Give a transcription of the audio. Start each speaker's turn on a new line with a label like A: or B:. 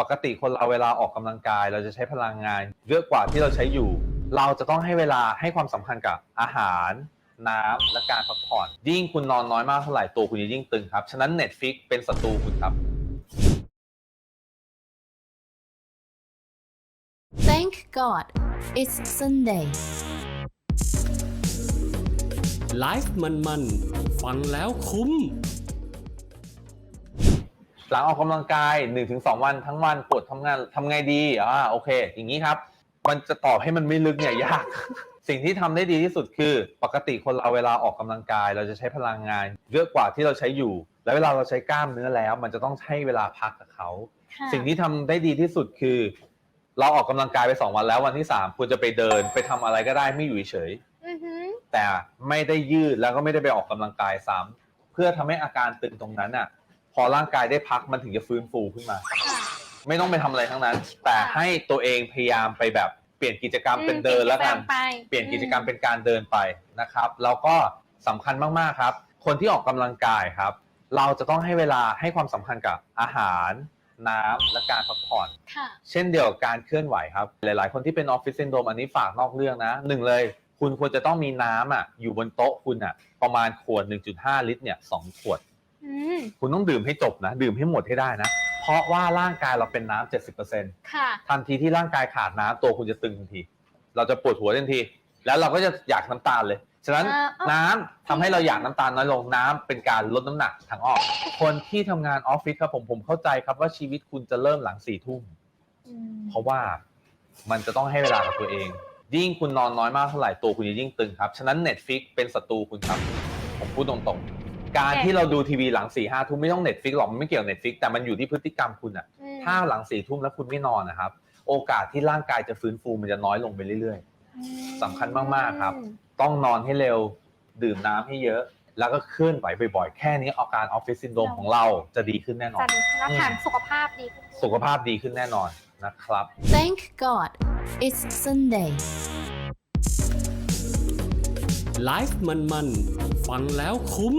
A: ปกติคนเราเวลาออกกำลังกาย เราจะใช้พลังงาน เยอะกว่าที่เราใช้อยู่ เราจะต้องให้เวลาให้ความสำคัญกับอาหาร น้ำและการพักผ่อน ยิ่งคุณนอนน้อยมากเท่าไหร่ตัวคุณจะยิ่งตึงครับ ฉะนั้น Netflix เป็นศัตรูคุณครับ
B: Thank God it's Sunday
C: ไลฟ์มันๆ ฟังแล้วคุ้ม
A: หลังออกกำลังกาย 1-2 วันทั้งวันปวดทำงานทำไงดีอ่าโอเค อย่างนี้ครับ มันจะตอบให้มันไม่ลึกเนี่ยยาก สิ่งที่ทำได้ดีที่สุดคือ ปกติคนเราเวลาออกกำลังกาย เราจะใช้พลังงาน เยอะกว่าที่เราใช้อยู่ แล้วเวลาเราใช้กล้ามเนื้อแล้ว มันจะต้องให้เวลาพักกับเขา
B: ค่ะ
A: สิ่งที่ทำได้ดีที่สุดคือ เราออกกำลังกายไปสองวันแล้ววันที่สามควรจะไปเดินไปทำอะไรก็ได้ไม่อยู่เฉย
B: อือหือ
A: แต่ไม่ได้ยืดแล้วก็ไม่ได้ไปออกกำลังกายซ้ำเพื่อทำให้อาการตึงตรงนั้นอะ พอร่างกายได้พักมันถึงจะฟื้นฟูขึ้นมา
B: ค่ะ
A: ไม่ต้องไปทำอะไรทั้งนั้น แต่ให้ตัวเองพยายามไปแบบเปลี่ยนกิจกรรมเป็นเดินแล้วกัน
B: ไป
A: เปลี่ยนกิจกรรมเป็นการเดินไปนะครับ แล้วก็สำคัญมากๆครับ คนที่ออกกำลังกายครับ เราจะต้องให้เวลาให้ความสำคัญกับอาหารน้ำและการพักผ่อน
B: ค่ะ
A: เช่นเดียวกับการเคลื่อนไหวครับ หลาย ๆ คนที่เป็นออฟฟิศซินโดรมอันนี้ฝากนอกเรื่องนะหนึ่งเลย คุณควรจะต้องมีน้ำอะอยู่บนโต๊ะคุณอะประมาณขวด 1.5 ลิตรเนี่ยสองขวด
B: อืม
A: คุณต้องดื่มให้จบนะ ดื่มให้หมดให้ได้นะ เพราะว่าร่างกายเราเป็นน้ำ70%
B: ค่ะ
A: ทันทีที่ร่างกายขาดน้ำตัวคุณจะตึงทันที เราจะปวดหัวทันที แล้วเราก็จะอยากน้ำตาลเลย ฉะนั้น
B: อ่าอ๋อ
A: น้ำทำให้เราอยากน้ำตาลน้อยลงน้ำเป็นการลดน้ำหนักทางอ้อมคนที่ทำงานออฟฟิศครับผมผมเข้าใจครับว่าชีวิตคุณจะเริ่มหลังสี่ทุ่ม
B: อืม
A: เพราะว่ามันจะต้องให้เวลากับตัวเอง ยิ่งคุณนอนน้อยมากเท่าไหร่ตัวคุณจะยิ่งตึงครับ ฉะนั้น Netflix เป็นศัตรูคุณครับ ผมพูดตรงๆ การที่เราดูทีวีหลังสี่ห้าทุ่มไม่ต้อง Netflix หรอกมันไม่เกี่ยวกับ Netflix แต่มันอยู่ที่พฤติกรรมคุณอะ
B: อืม
A: ถ้าหลังสี่ทุ่มแล้วคุณไม่นอนนะครับ โอกาสที่ร่างกายจะฟื้นฟูมันจะน้อยลงไปเรื่อย
B: อืม
A: สำคัญมากๆครับๆต้องนอนให้เร็วดื่มน้ำให้เยอะ แล้วก็เคลื่อนไหวบ่อยๆ แค่นี้อาการออฟฟิศซินโดรมของเราจะดีขึ้นแน่นอ
D: จะ
A: น
D: ดีขึ้นแล้วแถมสุขภาพดีขึ้น
A: สุขภาพดีขึ้นแน่นอนนะครับ
B: Thank God it's Sunday
C: ไลฟ์มันๆ ฟังแล้วคุ้ม